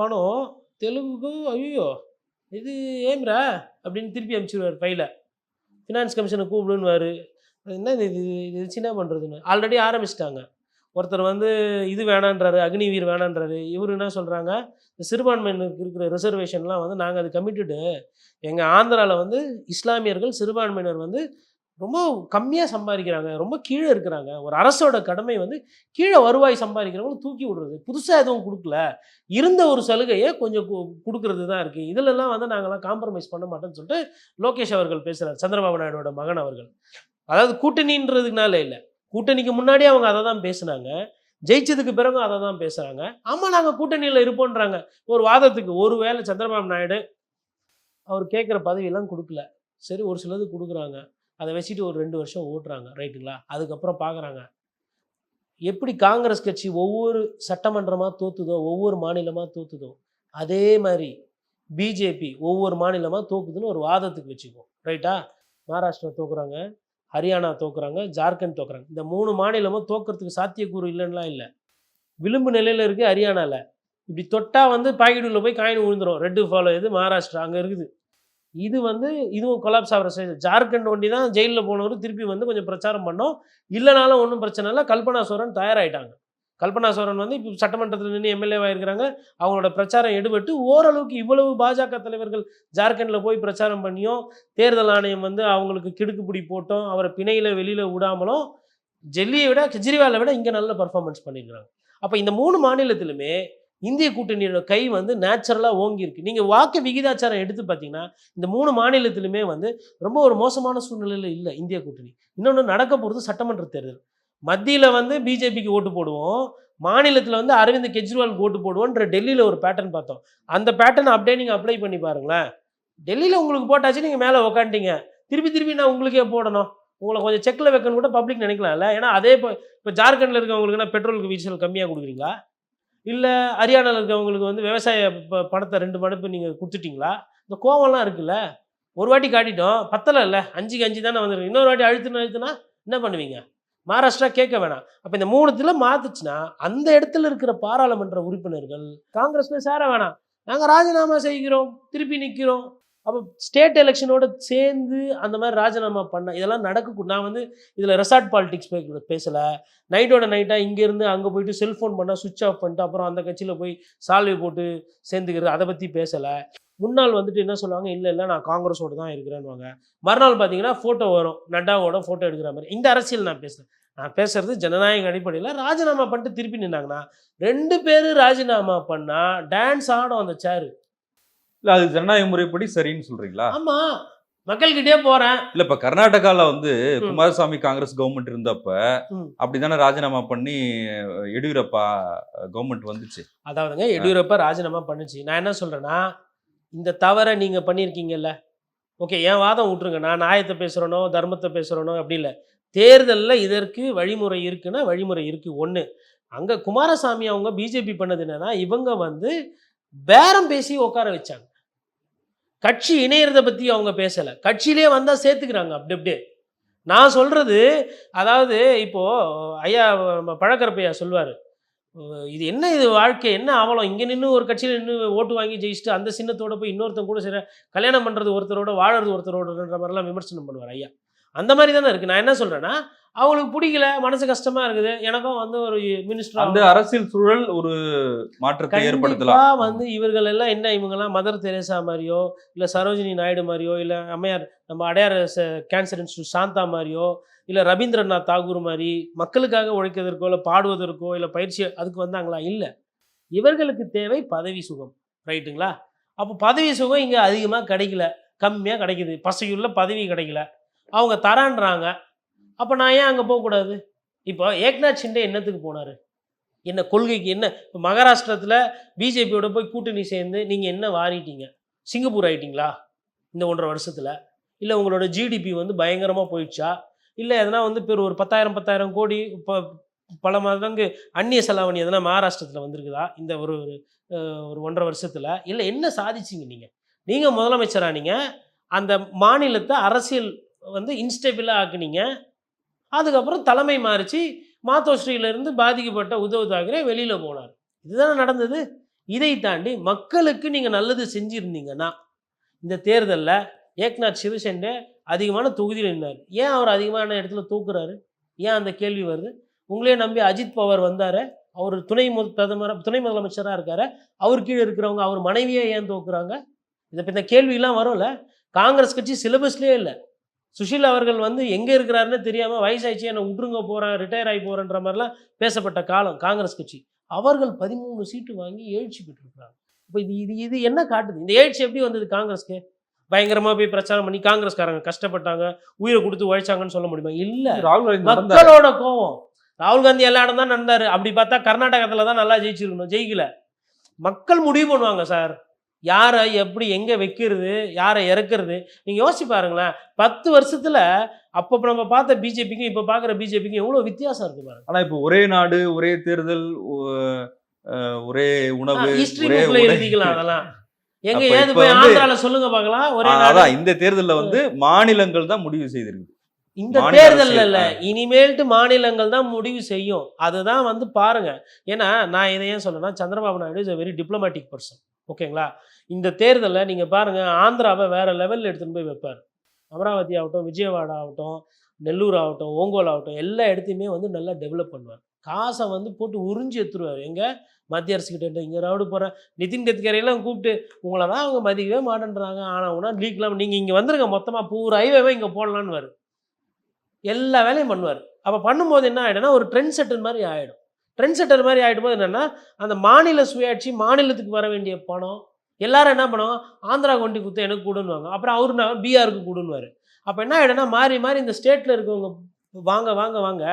பணம்? தெலுங்குக்கு ஐயோ இது ஏம்ரா? அப்படின்னு திருப்பி அனுப்பிச்சிடுவார் ஃபைலை ஃபினான்ஸ் கமிஷனை கூப்பிடுன்னுவார். என்ன இது இது இது சின்ன பண்ணுறதுன்னு ஆல்ரெடி ஆரம்பிச்சிட்டாங்க. ஒருத்தர் வந்து இது வேணான்றாரு அக்னிவீர் வேணான்றாரு இவர் என்ன சொல்கிறாங்க இந்த சிறுபான்மையினருக்கு இருக்கிற ரிசர்வேஷன்லாம் வந்து நாங்கள் அது கமிட்டுடு எங்கள் ஆந்திராவில் வந்து இஸ்லாமியர்கள் சிறுபான்மையினர் வந்து ரொம்ப கம்மியாக சம்பாதிக்கிறாங்க ரொம்ப கீழே இருக்கிறாங்க. ஒரு அரசோட கடமை வந்து கீழே வருவாய் சம்பாதிக்கிறவங்க தூக்கி விடுறது. புதுசாக எதுவும் கொடுக்கல. இருந்த ஒரு சலுகையை கொஞ்சம் கொடுக்கறது தான் இருக்குது இதிலெல்லாம் வந்து நாங்களாம் காம்ப்ரமைஸ் பண்ண மாட்டோம்னு சொல்லிட்டு லோகேஷ் அவர்கள் பேசுகிறார் சந்திரபாபு நாயுடோட மகன் அவர்கள். அதாவது கூட்டணின்றதுனால இல்லை. கூட்டணிக்கு முன்னாடி அவங்க அதை தான் பேசுனாங்க. ஜெயிச்சதுக்கு பிறகு அதை தான் பேசுகிறாங்க ஆமாம் நாங்கள் கூட்டணியில் இருப்போன்றாங்க. ஒரு வாதத்துக்கு ஒரு வேளை சந்திரபாபு நாயுடு அவர் கேட்குற பதவியெல்லாம் கொடுக்கல. சரி ஒரு சிலது கொடுக்குறாங்க. அதை வச்சுட்டு ஒரு ரெண்டு வருஷம் ஓட்டுறாங்க. ரைட்டுங்களா? அதுக்கப்புறம் பார்க்குறாங்க எப்படி காங்கிரஸ் கட்சி ஒவ்வொரு சட்டமன்றமாக தோத்துதோ ஒவ்வொரு மாநிலமாக தோத்துதோ அதே மாதிரி பிஜேபி ஒவ்வொரு மாநிலமாக தோக்குதுன்னு ஒரு வாதத்துக்கு வச்சுக்குவோம். ரைட்டா? மகாராஷ்டிரா தோக்குறாங்க. ஹரியானா தோக்குறாங்க ஜார்க்கண்ட் தோக்குறாங்க. இந்த மூணு மாநிலமும் தோக்கிறதுக்கு சாத்தியக்கூறு இல்லைன்னா இல்லை. விளிம்பு நிலையில் இருக்குது ஹரியானாவில் இப்படி தொட்டால் வந்து பாக்கெட் போய் காயின் விழுந்துரும். ரெட்டு ஃபாலோ இது மகாராஷ்டிரா அங்கே இருக்குது. இது வந்து இதுவும் கொலாப்ஸ் ஆகிற ஸ்டேஜ் ஜார்க்கண்ட் ஒண்டி தான் ஜெயிலில் போனவர் திருப்பி வந்து கொஞ்சம் பிரச்சாரம் பண்ணோம். இல்லைனாலும் ஒன்றும் பிரச்சனை இல்லை. கல்பனா சோரன் தயாராகிட்டாங்க கல்பனா சோரன் வந்து இப்போ சட்டமன்றத்தில் நின்று எம்எல்ஏவாக இருக்கிறாங்க அவங்களோட பிரச்சாரம் எடுபட்டு ஓரளவுக்கு இவ்வளவு பாஜக தலைவர்கள் ஜார்க்கண்டில் போய் பிரச்சாரம் பண்ணியும் தேர்தல் ஆணையம் வந்து அவங்களுக்கு கிடுக்குப்பிடி போட்டோம் அவரை பிணையில் வெளியில் விடாமலும் டெல்லியை விட கெஜ்ரிவாலை விட இங்கே நல்ல பர்ஃபார்மன்ஸ் பண்ணியிருக்கிறாங்க. அப்போ இந்த மூணு மாநிலத்திலுமே இந்திய கூட்டணியோட கை வந்து நேச்சுரலாக ஓங்கி இருக்கு. நீங்கள் வாக்கு விகிதாச்சாரம் எடுத்து பார்த்தீங்கன்னா இந்த மூணு மாநிலத்திலுமே வந்து ரொம்ப ஒரு மோசமான சூழ்நிலையில் இல்லை இந்திய கூட்டணி. இன்னொன்று நடக்க போகிறது சட்டமன்ற தேர்தல். மத்தியில் வந்து பிஜேபிக்கு ஓட்டு போடுவோம். மாநிலத்தில் வந்து அரவிந்த் கெஜ்ரிவாலுக்கு ஓட்டு போடுவோன்ற டெல்லியில் ஒரு பேட்டர்ன் பார்த்தோம். அந்த பேட்டர்ன் அப்படியே நீங்கள் அப்ளை பண்ணி பாருங்களேன். டெல்லியில் உங்களுக்கு போட்டாச்சு நீங்கள் மேலே உக்காண்டிங்க திருப்பி திருப்பி நான் உங்களுக்கே போடணும். உங்களை கொஞ்சம் செக்கில் வைக்கணும் கூட பப்ளிக் நினைக்கலாம்ல ஏன்னா அதே இப்போ இப்போ ஜார்க்கண்டில் இருக்கவங்களுக்குன்னா பெட்ரோலுக்கு வீசல் கம்மியாக கொடுக்குறீங்களா? இல்லை ஹரியானாவில் இருக்கவங்களுக்கு வந்து விவசாய ப- பணத்தை ரெண்டு மடப்பு நீங்கள் கொடுத்துட்டீங்களா? இந்த கோவம்லாம் இருக்குல்ல? ஒரு வாட்டி காட்டிட்டோம் பத்தலை இல்லை? அஞ்சுக்கு அஞ்சு தானே வந்துருக்கு. இன்னொரு வாட்டி அழுத்துன்னு அழுத்துனா என்ன பண்ணுவீங்க? மகாராஷ்டிரா கேட்க வேணாம். அப்போ இந்த மூணுத்துல மாத்துச்சுன்னா அந்த இடத்துல இருக்கிற பாராளுமன்ற உறுப்பினர்கள் காங்கிரஸ்ல சேர வேணாம். நாங்கள் ராஜினாமா செய்கிறோம் திருப்பி நிற்கிறோம் அப்போ ஸ்டேட் எலெக்ஷனோட சேர்ந்து அந்த மாதிரி ராஜினாமா பண்ண இதெல்லாம் நடக்கக்கூட நான் வந்து இதில் ரெசார்ட் பாலிடிக்ஸ் பேசலை. நைட்டோட நைட்டாக இங்கேருந்து அங்கே போயிட்டு செல்ஃபோன் பண்ணால் சுவிட்ச் ஆஃப் பண்ணிட்டு அப்புறம் அந்த கட்சியில் போய் சால்வை போட்டு சேர்ந்துக்கிறது அதை பற்றி பேசலை. முன்னாள் வந்துட்டு என்ன சொல்லுவாங்க? இல்லை இல்லை நான் காங்கிரஸோட தான் இருக்கிறேன்னுவாங்க. மறுநாள் பார்த்தீங்கன்னா ஃபோட்டோ வரும். நட்டாவோட ஃபோட்டோ எடுக்கிற மாதிரி. இந்த அரசியல் நான் பேசுகிறேன் நான் பேசுறது ஜனநாயக அடிப்படையில் ராஜினாமா பண்ணிட்டு திருப்பி நின்னாங்கன்னா ரெண்டு பேரும் ராஜினாமா பண்ணால் டான்ஸ் ஆடும் அந்த சேரு இல்ல அது ஜனநாயக முறைப்படி சரின்னு சொல்றீங்களா? ஆமாம் மக்கள்கிட்டயே போகிறேன் இல்ல இப்ப கர்நாடகால வந்து. குமாரசாமி காங்கிரஸ் கவர்மெண்ட் இருந்தப்ப. அப்படிதானே ராஜினாமா பண்ணி எடியூரப்பா கவர்மெண்ட் வந்துச்சு? அதாவதுங்க எடியூரப்பா ராஜினாமா பண்ணுச்சு. நான் என்ன சொல்கிறேன்னா இந்த தவறை நீங்கள் பண்ணியிருக்கீங்கல்ல? ஓகே என் வாதம் விட்ருங்க நான் நியாயத்தை பேசுகிறனோ தர்மத்தை பேசுகிறனோ அப்படி இல்லை. தேர்தலில் இதற்கு வழிமுறை இருக்குன்னா வழிமுறை இருக்குது ஒன்று அங்கே குமாரசாமி அவங்க பிஜேபி பண்ணது என்னன்னா இவங்க வந்து பேரம் பேசி உட்கார வச்சாங்க. கட்சி இணையறத பற்றி அவங்க பேசலை. கட்சியிலே வந்தால் சேர்த்துக்கிறாங்க அப்படி அப்படியே நான் சொல்கிறது அதாவது இப்போது ஐயா நம்ம பழக்கரப்பையா சொல்லுவார். இது என்ன இது வாழ்க்கை? என்ன அவலம்? இங்கே நின்று ஒரு கட்சியில் நின்று ஓட்டு வாங்கி ஜெயிச்சுட்டு அந்த சின்னத்தோட போய் இன்னொருத்தன் கூட சரி கல்யாணம் பண்ணுறது ஒருத்தரோட வாழறது ஒருத்தரோடன்ற மாதிரிலாம் விமர்சனம் பண்ணுவார் ஐயா. அந்த மாதிரி தானே இருக்குது நான் என்ன சொல்கிறேன்னா அவங்களுக்கு பிடிக்கல மனசு கஷ்டமாக இருக்குது எனக்கும் வந்து ஒரு மினிஸ்டர் அந்த அரசியல் சூழல் ஒரு மாற்றத்தை ஏற்படுத்தலாம். வந்து இவர்கள் எல்லாம் என்ன இவங்கெல்லாம் மதர் தெரேசா மாதிரியோ இல்லை சரோஜினி நாயுடு மாதிரியோ இல்லை அம்மையார் நம்ம அடையார் கேன்சர் இன்ஸ்டியூட் சாந்தா மாதிரியோ இல்லை ரவீந்திரநாத் தாகூர் மாதிரி மக்களுக்காக உழைக்கிறதற்கோ இல்லை பாடுவதற்கோ இல்லை பயிற்சி அதுக்கு வந்தாங்களா? இல்லை. இவர்களுக்கு தேவை பதவி சுகம். ரைட்டுங்களா? அப்போ பதவி சுகம் இங்கே அதிகமாக கிடைக்கல. கம்மியாக கிடைக்குது. பசையுள்ள பதவி கிடைக்கல. அவங்க தரான்றாங்க. அப்போ நான் ஏன் அங்கே போகக்கூடாது? இப்போ ஏக்நாத் ஷிண்டே என்னத்துக்கு போனார்? என்ன கொள்கைக்கு என்ன? இப்போ மகாராஷ்டிரத்தில் பிஜேபியோட போய் கூட்டணி சேர்ந்து நீங்கள் என்ன வாரிட்டீங்க? சிங்கப்பூர் ஆகிட்டிங்களா இந்த ஒன்றரை வருஷத்தில்? இல்லை உங்களோட ஜிடிபி வந்து பயங்கரமாக போயிடுச்சா? இல்லை எதனா வந்து பெரு ஒரு பத்தாயிரம் பத்தாயிரம் கோடி இப்போ பல மடங்கு அந்நிய செலாவணி எதனா மகாராஷ்டிரத்தில் வந்திருக்குதா? இந்த ஒரு ஒரு, ஒரு ஒன்றரை வருஷத்தில்? இல்லை என்ன சாதிச்சிங்க நீங்கள் நீங்கள் முதலமைச்சரானீங்க அந்த மாநிலத்தை அரசியல் வந்து இன்ஸ்டேபிளாக ஆக்குனீங்க. அதுக்கப்புறம் தலைமை மாறிச்சு. மாத்தோஸ்ரீலேருந்து பாதிக்கப்பட்ட உதவு தாக்கரே வெளியில் போனார். இதுதானே நடந்தது? இதை தாண்டி மக்களுக்கு நீங்கள் நல்லது செஞ்சுருந்தீங்கன்னா இந்த தேர்தலில் ஏக்நாத் சிவசெண்டே அதிகமான தொகுதியில் நின்றார் ஏன் அவர் அதிகமான இடத்துல தூக்குறாரு? ஏன் அந்த கேள்வி வருது? உங்களே நம்பி அஜித் பவார் வந்தார். அவர் துணை மு பிரதமர் துணை முதலமைச்சராக இருக்கார். அவர் கீழே இருக்கிறவங்க அவர் மனைவியே ஏன் தோக்குறாங்க? இதை இந்த கேள்வியெல்லாம் வரும்ல. காங்கிரஸ் கட்சி சிலபஸ்லேயே இல்லை. சுஷீல் அவர்கள் வந்து எங்கே இருக்கிறாருன்னு தெரியாமல் வயசாயிடுச்சு என்னை விட்டுருங்க போகிறேன் ரிட்டையர் ஆகி போகிறேன்ற மாதிரிலாம் பேசப்பட்ட காலம் காங்கிரஸ் கட்சி. அவர்கள் பதிமூணு சீட்டு வாங்கி எழுச்சி பெற்றிருக்கிறாங்க. இப்போ இது இது இது என்ன காட்டுது? இந்த எழுச்சி எப்படி வந்தது காங்கிரஸ்க்கு? பயங்கரமாக போய் பிரச்சாரம் பண்ணி காங்கிரஸ்காரங்க கஷ்டப்பட்டாங்க உயிரை கொடுத்து உழைச்சாங்கன்னு சொல்ல முடியுமா? இல்லை. ராகுல். மக்களோட கோவம். ராகுல் காந்தி எல்லா இடம் தான் நடந்தாரு. அப்படி பார்த்தா கர்நாடகத்தில் தான் நல்லா ஜெயிச்சிருக்கணும். ஜெயிக்கல. மக்கள் முடிவு பண்ணுவாங்க சார். யாரை எப்படி எங்கே வைக்கிறது யாரை இறக்குறது? நீங்கள் யோசிச்சு பாருங்களேன். பத்து வருஷத்துல அப்போ நம்ம பார்த்த பிஜேபிக்கும் இப்போ பார்க்குற பிஜேபிக்கும் எவ்வளோ வித்தியாசம் இருக்கு பாருங்க. ஆனா இப்போ ஒரே நாடு ஒரே தேர்தல் ஒரே உணவு. எழுதிக்கலாம் அதெல்லாம். எங்க ஏது போய் ஆந்திரால சொல்லுங்க பார்க்கலாம். ஒரே அதான் இந்த தேர்தல்ல வந்து மாநிலங்கள் தான் முடிவு செய்திருக்கு. இந்த தேர்தல்ல இல்ல. இனிமேல்ட்டு மாநிலங்கள் தான் முடிவு செய்யும். அதுதான் வந்து பாருங்க. ஏன்னா நான் இதை ஏன் சொல்றேன்னா Chandrababu Naidu is a very diplomatic person ஓகேங்களா? இந்த தேர்தலில் நீங்கள் பாருங்கள் ஆந்திராவை வேறு லெவலில் எடுத்துகிட்டு போய் வைப்பார். அமராவதி ஆகட்டும் விஜயவாடா ஆகட்டும் நெல்லூர் ஆகட்டும் ஓங்கோல் ஆகட்டும் எல்லா இடத்தையுமே வந்து நல்லா டெவலப் பண்ணுவார். காசை வந்து போட்டு உறிஞ்சி எடுத்துருவார். எங்கே? மத்திய அரசு கிட்ட இங்கே ரவுடு போகிற நிதின் கட்கரியெல்லாம் கூப்பிட்டு உங்களை தான் அவங்க மதிக்கவே மாட்டேன்றாங்க. ஆனால் உனா லீக்லாம் நீங்கள் இங்கே வந்துருங்க மொத்தமாக பூரா ஹைவேவே இங்கே போடலான்னு வரு எல்லா வேலையும் பண்ணுவார். அப்போ பண்ணும்போது என்ன ஆகிடும்னா ஒரு ட்ரெண்ட் செட்டர் மாதிரி ஆகிடும் ட்ரெண்ட் செட்டர் மாதிரி ஆகிடும்போது என்னென்னா அந்த மாநில சுயாட்சி மாநிலத்துக்கு வர வேண்டிய பணம் எல்லாரும் என்ன பண்ணுவாங்க? ஆந்திரா கொண்டி குத்து எனக்கு கூடுன்னுவாங்க. அப்புறம் அவரு நான் பீகாருக்கு கொடுன்னுவாரு. அப்போ என்ன ஆகிடும்னா மாறி மாறி இந்த ஸ்டேட்டில் இருக்கவங்க வாங்க வாங்க வாங்க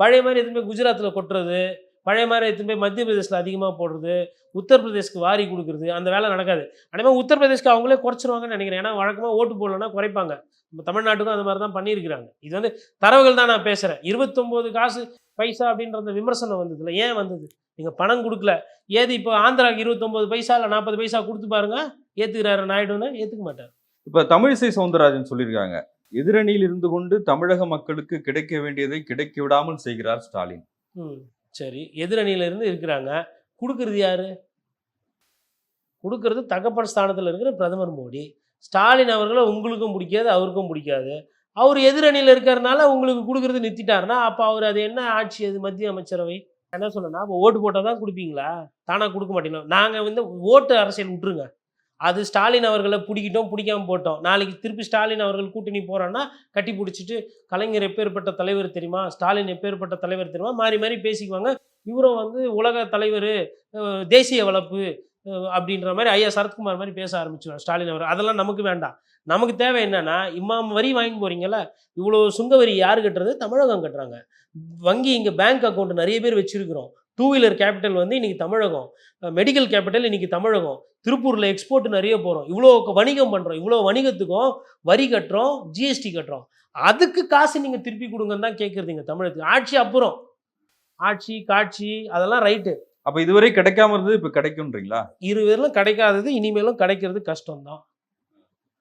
பழைய மாதிரி எதுவுமே குஜராத்தில் கொட்டுறது பழைய மாதிரி எதுவுமே மத்திய பிரதேசத்தில் அதிகமாக போடுறது உத்தரப்பிரதேஷ்க்கு வாரி கொடுக்குறது அந்த வேலை நடக்காது. அதேமாதிரி உத்தரப்பிரதேஷ்க்கு அவங்களே குறைச்சிருவாங்கன்னு நினைக்கிறேன். ஏன்னா வழக்கமாக ஓட்டு போடலன்னா குறைப்பாங்க. நம்ம தமிழ்நாட்டுக்கும் அந்த மாதிரி தான் பண்ணியிருக்கிறாங்க. இது வந்து தரவுகள் தான் நான் பேசுகிறேன் இருபத்தொம்போது காசு பைசா அப்படின்ற அந்த விமர்சனம் வந்ததுல ஏன் வந்தது? நீங்கள் பணம் கொடுக்கல. ஏது இப்போ ஆந்திராவுக்கு இருபத்தொம்போது பைசா இல்லை நாற்பது பைசா கொடுத்து பாருங்க. ஏற்றுக்கிறாரு நாயுடுன்னு ஏற்றுக்க மாட்டார். இப்ப தமிழிசை சவுந்தரராஜன் சொல்லியிருக்காங்க எதிரணியில் இருந்து கொண்டு தமிழக மக்களுக்கு கிடைக்க வேண்டியதை கிடைக்க விடாமல் செய்கிறார் ஸ்டாலின். ம் சரி. எதிரணியில இருந்து இருக்கிறாங்க. கொடுக்கறது யாரு? கொடுக்கறது தகப்பன் ஸ்தானத்தில் இருக்கிற பிரதமர் மோடி. ஸ்டாலின் அவர்களை உங்களுக்கும் பிடிக்காது அவருக்கும் பிடிக்காது. அவர் எதிரணியில் இருக்கிறனால உங்களுக்கு கொடுக்குறது நிறுத்திட்டாருன்னா அப்போ அவர் அது என்ன ஆட்சி அது மத்திய அமைச்சரவை? என்ன சொல்லணும்னா அப்போ ஓட்டு போட்டால் தான் கொடுப்பீங்களா? தானாக கொடுக்க மாட்டேங்களா? நாங்கள் வந்து ஓட்டு அரசியல் விட்டுருங்க. அது ஸ்டாலின் அவர்களை பிடிக்கிட்டோம் பிடிக்காம போட்டோம். நாளைக்கு திருப்பி ஸ்டாலின் அவர்கள் கூட்டணி போகிறோன்னா கட்டி பிடிச்சிட்டு கலைஞர் எப்பேற்பட்ட தலைவர் தெரியுமா? ஸ்டாலின் எப்பேற்பட்ட தலைவர் தெரியுமா? மாறி மாறி பேசிக்குவாங்க. இவரும் வந்து உலக தலைவர் தேசிய வளர்ப்பு அப்படின்ற மாதிரி ஐயா சரத்குமார் மாதிரி பேச ஆரம்பிச்சுவார் ஸ்டாலின் அவர் அதெல்லாம் நமக்கு வேண்டாம். நமக்கு தேவை என்னன்னா இம்மாம் வரி வாங்கி போறீங்கல்ல இவ்வளோ சுங்க வரி யார் கட்டுறது? தமிழகம் கட்டுறாங்க. வங்கி இங்கே பேங்க் அக்கௌண்ட் நிறைய பேர் வச்சிருக்கிறோம். டூ வீலர் கேபிட்டல் வந்து இன்னைக்கு தமிழகம். மெடிக்கல் கேபிட்டல் இன்னைக்கு தமிழகம். திருப்பூரில் எக்ஸ்போர்ட் நிறைய போகிறோம் இவ்வளோ வணிகம் பண்ணுறோம் இவ்வளோ வணிகத்துக்கும் வரி கட்டுறோம் ஜிஎஸ்டி கட்டுறோம். அதுக்கு காசு நீங்கள் திருப்பி கொடுங்கன்னு தான் கேட்குறதுங்க தமிழகத்துக்கு. ஆட்சி அப்புறம். ஆட்சி காட்சி அதெல்லாம் ரைட்டு அப்ப இதுவரை கிடைக்காம இருந்தது இப்ப கிடைக்கும்ன்றீங்களா? இரு பேர்லும் கிடைக்காதது இனிமேலும் கிடைக்கிறது கஷ்டம்தான்.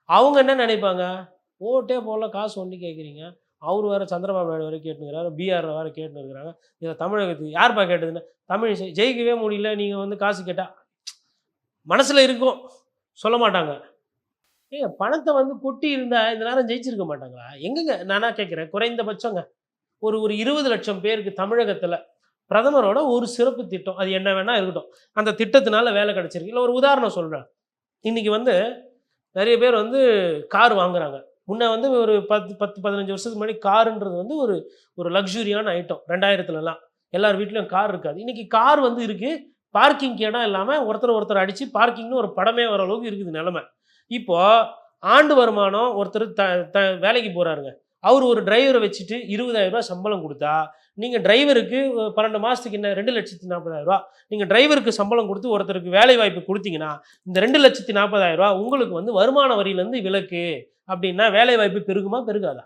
அவங்க என்ன நினைப்பாங்க? ஓட்டே போடல காசு ஒன்று கேட்குறீங்க அவர் வேறு சந்திரபாபு நாயுடு வரை கேட்டுனுக்கிறாரு பிஆர் வேறு கேட்டுருக்கிறாங்க இருக்கிறாங்க இதை தமிழகத்துக்கு யார்ப்பா கேட்டதுன்னா தமிழ் செய்- ஜெயிக்கவே முடியல நீங்கள் வந்து காசு கேட்டால் மனசில் இருக்கும். சொல்ல மாட்டாங்க. ஏங்க பணத்தை வந்து கொட்டி இருந்தால் இந்த நேரம் ஜெயிச்சிருக்க மாட்டாங்களா? எங்கங்க? நானா கேட்குறேன் குறைந்தபட்சங்க. ஒரு ஒரு இருபது லட்சம் பேருக்கு தமிழகத்தில் பிரதமரோட ஒரு சிறப்பு திட்டம். அது என்ன வேணால் இருக்கட்டும். அந்த திட்டத்தினால வேலை கிடச்சிருக்கு. இல்லை ஒரு உதாரணம் சொல்கிறேன் இன்றைக்கி வந்து நிறைய பேர் வந்து கார் வாங்குறாங்க. முன்ன வந்து ஒரு பத்து பத்து பதினஞ்சு வருஷத்துக்கு முன்னாடி காருன்றது வந்து ஒரு ஒரு லக்ஸுரியான ஐட்டம் ரெண்டாயிரத்துலலாம். எல்லார் வீட்லேயும் கார் இருக்காது. இன்னைக்கு கார் வந்து இருக்குது பார்க்கிங் இடம் இல்லாமல் ஒருத்தர் ஒருத்தர் அடித்து பார்க்கிங்னு ஒரு படமே வர அளவுக்கு இருக்குது நிலமை. இப்போது ஆண்டு வருமானம் ஒருத்தர் த த வேலைக்கு போகிறாருங்க அவர் ஒரு டிரைவரை வச்சுட்டு இருபதாயிரம் ரூபாய் சம்பளம் கொடுத்தா நீங்கள் டிரைவருக்கு பன்னெண்டு மாதத்துக்கு என்ன ரெண்டு லட்சத்தி நாற்பதாயிரரூபா நீங்கள் டிரைவருக்கு சம்பளம் கொடுத்து ஒருத்தருக்கு வேலை வாய்ப்பு கொடுத்தீங்கன்னா இந்த ரெண்டு லட்சத்தி நாற்பதாயிரம் ரூபா உங்களுக்கு வந்து வருமான வரியிலேருந்து விலக்கு. அப்படின்னா வேலை வாய்ப்பு பெருகுமா பெருகாதா?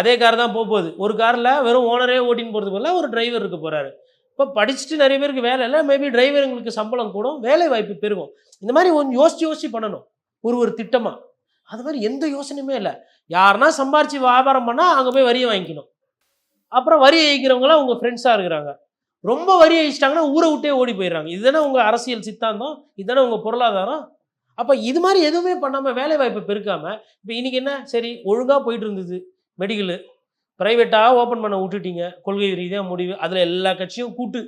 அதே கார் தான் போக போகுது ஒரு காரில் வெறும் ஓனரே ஓட்டின்னு போகிறது போல ஒரு டிரைவர் இருக்க போகிறாரு இப்போ படிச்சுட்டு நிறைய பேருக்கு வேலை இல்லை மேபி டிரைவருங்களுக்கு சம்பளம் கூடும் வேலை வாய்ப்பு பெருகும். இந்த மாதிரி கொஞ்சம் யோசிச்சு யோசிச்சு பண்ணணும். ஒரு ஒரு திட்டமாக அது மாதிரி எந்த யோசனையுமே இல்லை. யாருன்னா சம்பாரிச்சு வியாபாரம் பண்ணால் அங்கே போய் வரியை வாங்கிக்கணும். அப்புறம் வரி அழிக்கிறவங்களாம் உங்கள் ஃப்ரெண்ட்ஸாக இருக்கிறாங்க. ரொம்ப வரி அழிச்சிட்டாங்கன்னா ஊரை விட்டே ஓடி போயிடுறாங்க. இதுதானே உங்கள் அரசியல் சித்தாந்தம்? இதுதானே உங்கள் பொருளாதாரம்? அப்போ இது மாதிரி எதுவுமே பண்ணாமல் வேலை வாய்ப்பை பெருக்காமல் இப்போ இன்னைக்கு என்ன? சரி ஒழுங்காக போயிட்டு இருந்தது மெடிக்கலு ப்ரைவேட்டாக ஓப்பன் பண்ண விட்டுட்டீங்க. கொள்கை ரீதியாக முடிவு. அதில் எல்லா கட்சியும் கூட்டு.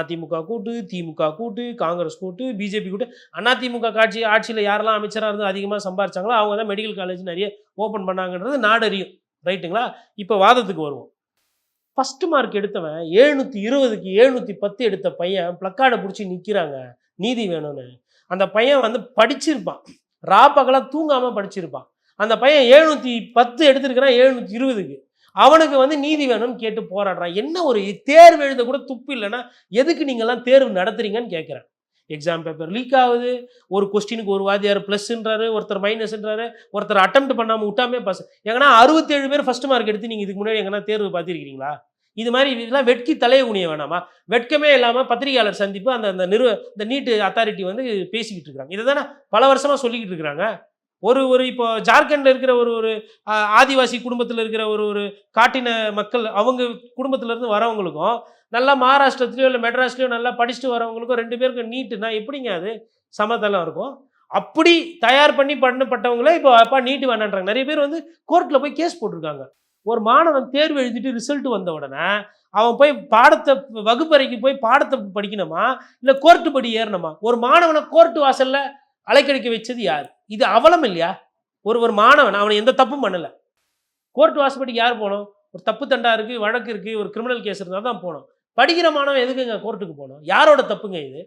அதிமுக கூட்டு திமுக கூட்டு காங்கிரஸ் கூட்டு பிஜேபி கூட்டு. அதிமுக காட்சி ஆட்சியில் யாரெல்லாம் அமைச்சராக இருந்து அதிகமாக சம்பாரிச்சாங்களோ அவங்க தான் மெடிக்கல் காலேஜ் நிறைய ஓப்பன் பண்ணாங்கன்றது நாடறியும். ரைட்டுங்களா இப்போ வாதத்துக்கு வருவோம். ஃபர்ஸ்ட் மார்க் எடுத்தவன் எழுநூற்றி இருபதுக்கு எழுநூற்றி பத்து எடுத்த பையன் பிளக்கார்டை பிடிச்சி நிற்கிறாங்க நீதி வேணும்னு. அந்த பையன் வந்து படிச்சிருப்பான். ரா பகலாக தூங்காமல் படிச்சிருப்பான். அந்த பையன் எழுநூற்றி பத்து எடுத்திருக்கிறான் எழுநூற்றி இருபதுக்கு. அவனுக்கு வந்து நீதி வேணும்னு கேட்டு போராடுறான். என்ன ஒரு தேர்வு எழுத கூட துப்பு இல்லைன்னா எதுக்கு நீங்கள்லாம் தேர்வு நடத்துறீங்கன்னு கேட்குறேன் எக்ஸாம் பேப்பர் லீக் ஆகுது. ஒரு கொஸ்டினுக்கு ஒரு வாத்தியார் ப்ளஸ்ன்றாரு ஒருத்தர் மைனஸ்ன்றாரு ஒருத்தர் அட்டம் பண்ணாமல் விட்டாமே பாஸ் எங்கன்னா அறுபத்தேழு பேர் ஃபஸ்ட் மார்க் எடுத்து நீங்கள் இதுக்கு முன்னாடி எங்கன்னா தேர்வு பார்த்துருக்கீங்களா இது மாதிரி இதெல்லாம் வெட்கி தலையை குனிய வேணாமா? வெட்கமே இல்லாமல் பத்திரிகையாளர் சந்திப்பு அந்த அந்த நிறுவ இந்த நீட்டு அத்தாரிட்டி வந்து பேசிக்கிட்டு இருக்காங்க இதை தானே பல வருஷமாக சொல்லிக்கிட்டு இருக்கிறாங்க. ஒரு ஒரு இப்போ ஜார்க்கண்டில் இருக்கிற ஒரு ஒரு ஆதிவாசி குடும்பத்தில் இருக்கிற ஒரு ஒரு காட்டின மக்கள் அவங்க குடும்பத்திலேருந்து வரவங்களுக்கும் நல்லா மகாராஷ்டிரத்துலையோ இல்லை மெட்ராஸ்லயோ நல்லா படிச்சுட்டு வரவங்களுக்கும் ரெண்டு பேருக்கும் நீட்டுனா எப்படிங்க அது? சமதளம் இருக்கும். அப்படி தயார் பண்ணி பண்ணப்பட்டவங்களே இப்போ அப்பா நீட்டு வேணான்றாங்க. நிறைய பேர் வந்து கோர்ட்டில் போய் கேஸ் போட்டிருக்காங்க. ஒரு மாணவன் தேர்வு எழுதிட்டு ரிசல்ட் வந்த உடனே அவன் போய் பாடத்தை வகுப்பறைக்கு போய் பாடத்தை படிக்கணுமா? இல்லை கோர்ட்டு படி ஏறணுமா? ஒரு மாணவனை கோர்ட்டு வாசலில் அலைக்கழிக்க வச்சது யார்? இது அவலம் இல்லையா? ஒரு ஒரு மாணவன் அவனை எந்த தப்பும் பண்ணலை. கோர்ட்டு வாசப்படி யார் போகணும் ஒரு தப்பு தண்டா இருக்குது வழக்கு இருக்குது ஒரு கிரிமினல் கேஸ் இருந்தால் தான் போகணும் படிக்கிற மாணவன் எதுக்குங்க கோர்ட்டுக்கு போகணும் யாரோட தப்புங்க இது?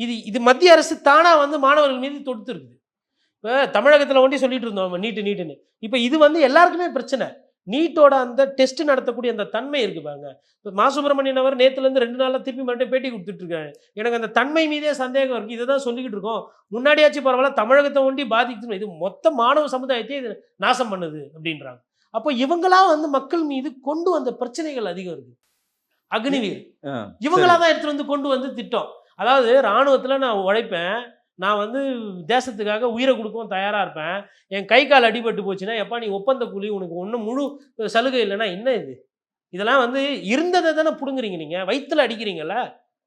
இது இது மத்திய அரசு தானாக வந்து மாணவர்கள் மீது தொடுத்துருக்குது இப்போ தமிழகத்தில் ஒன்றி சொல்லிட்டு இருந்தோம் நீட்டு நீட்டுன்னு. இப்போ இது வந்து எல்லாருக்குமே பிரச்சனை. நீட்டோட அந்த டெஸ்ட் நடத்தக்கூடிய அந்த தன்மை இருக்கு பாருங்க. இப்போ மா சுப்பிரமணியன் அவர் நேத்துலேருந்து ரெண்டு நாளாக திருப்பி மறுபடியும் பேட்டி கொடுத்துட்டு இருக்காரு எனக்கு அந்த தன்மை மீதே சந்தேகம் இருக்கு. இதை தான் சொல்லிக்கிட்டு இருக்கோம். முன்னாடியாச்சும் பரவாயில்ல தமிழகத்தை ஒண்டி பாதிக்குது. இது மொத்த மாணவ சமுதாயத்தை இது நாசம் பண்ணுது அப்படின்றாங்க. அப்போ இவங்களா வந்து மக்கள் மீது கொண்டு வந்த பிரச்சனைகள் அதிகம் இருக்கு. அக்னிவீர். இவங்களா தான் எடுத்துட்டு வந்து கொண்டு வந்து திட்டம். அதாவது ராணுவத்துல நான் உழைப்பேன். நான் வந்து தேசத்துக்காக உயிரை கொடுக்கவும் தயாரா இருப்பேன். என் கை கால் அடிபட்டு போச்சுன்னா எப்பா நீ ஒப்பந்த கூலி உனக்கு ஒன்றும் முழு சலுகை இல்லைன்னா என்ன இது? இதெல்லாம் வந்து இருந்ததை தானே பிடுங்குறீங்க நீங்க? வயித்துல அடிக்கிறீங்கல்ல?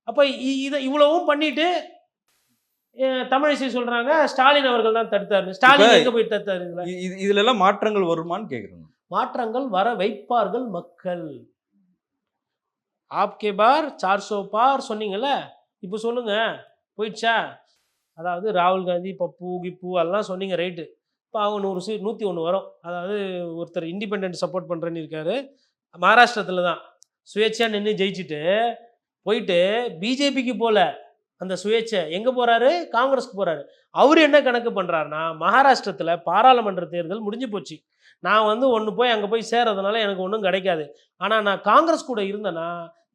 அப்ப இதை இவ்வளவும் பண்ணிட்டு தமிழிசை சொல்றாங்க ஸ்டாலின் அவர்கள் தான் தடுத்தாரு. ஸ்டாலின் எங்க போய் தடுத்தாரு இதுல? எல்லாம் மாற்றங்கள் வருமான்னு கேக்குறேன் மாற்றங்கள் வர வைப்பார்கள் மக்கள். ஆப்கே பார் சார்சோ பார் சொன்னீங்கல்ல? இப்போ சொல்லுங்க. போயிடுச்சா? அதாவது ராகுல் காந்தி பப்பு கிப்பு எல்லாம் சொன்னீங்க ரைட்டு இப்போ அவங்க நூறு சீட் நூற்றி ஒன்று வரும். அதாவது ஒருத்தர் இண்டிபெண்ட் சப்போர்ட் பண்ணுறேன்னு இருக்காரு. மகாராஷ்டிரத்தில் தான் சுயேட்சையாக நின்று ஜெயிச்சுட்டு போயிட்டு பிஜேபிக்கு போல அந்த சுயேட்சை எங்கே போகிறாரு காங்கிரஸ்க்கு போகிறாரு அவர் என்ன கணக்கு பண்ணுறாருன்னா மகாராஷ்டிரத்தில் பாராளுமன்ற தேர்தல் முடிஞ்சு போச்சு. நான் வந்து ஒன்று போய் அங்கே போய் சேர்றதுனால எனக்கு ஒன்றும் கிடைக்காது. ஆனால் நான் காங்கிரஸ் கூட இருந்தேன்னா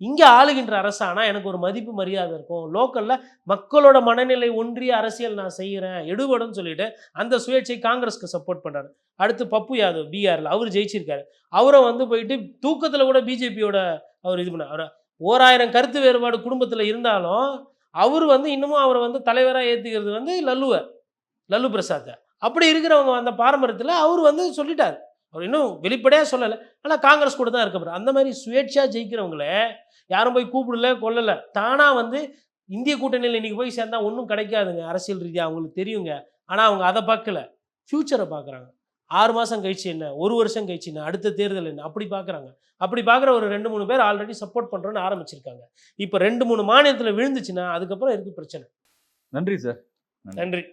இங்கே ஆளுகின்ற அரசானா எனக்கு ஒரு மதிப்பு மரியாதை இருக்கும். லோக்கலில் மக்களோட மனநிலை ஒன்றிய அரசியல் நான் செய்கிறேன் எடுபடும்னு சொல்லிட்டு அந்த சுயேட்சை காங்கிரஸ்க்கு சப்போர்ட் பண்ணுறாரு அடுத்து பப்பு யாதவ் பீகாரில் அவர் ஜெயிச்சிருக்காரு. அவரை வந்து போயிட்டு தூக்கத்தில் கூட பிஜேபியோட அவர் இது பண்ண அவர் ஓராயிரம் கருத்து வேறுபாடு குடும்பத்தில் இருந்தாலும் அவர் வந்து இன்னமும் அவரை வந்து தலைவராக ஏற்றுக்கிறது வந்து லல்லுவை லல்லு பிரசாத்தை. அப்படி இருக்கிறவங்க அந்த பாரம்பரியத்தில் அவர் வந்து சொல்லிட்டார். அவர் இன்னும் வெளிப்படையாக சொல்லலை. ஆனால் காங்கிரஸ் கூட தான் இருக்க போகிறார் அந்த மாதிரி சுயேட்சா ஜெயிக்கிறவங்களே யாரும் போய் கூப்பிடல கொல்லலை. தானாக வந்து இந்திய கூட்டணியில் இன்னைக்கு போய் சேர்ந்தா ஒன்றும் கிடைக்காதுங்க. அரசியல் ரீதியாக அவங்களுக்கு தெரியுங்க. ஆனால் அவங்க அதை பார்க்கல. ஃப்யூச்சரை பார்க்குறாங்க. ஆறு மாதம் கழிச்சு என்ன? ஒரு வருஷம் கழிச்சு என்ன? அடுத்த தேர்தல் என்ன? அப்படி பார்க்குறாங்க. அப்படி பார்க்குற ஒரு ரெண்டு மூணு பேர் ஆல்ரெடி சப்போர்ட் பண்ணுறோன்னு ஆரம்பிச்சிருக்காங்க. இப்போ ரெண்டு மூணு மாநிலத்தில் விழுந்துச்சுன்னா அதுக்கப்புறம் இருக்கு பிரச்சனை. நன்றி சார் நன்றி.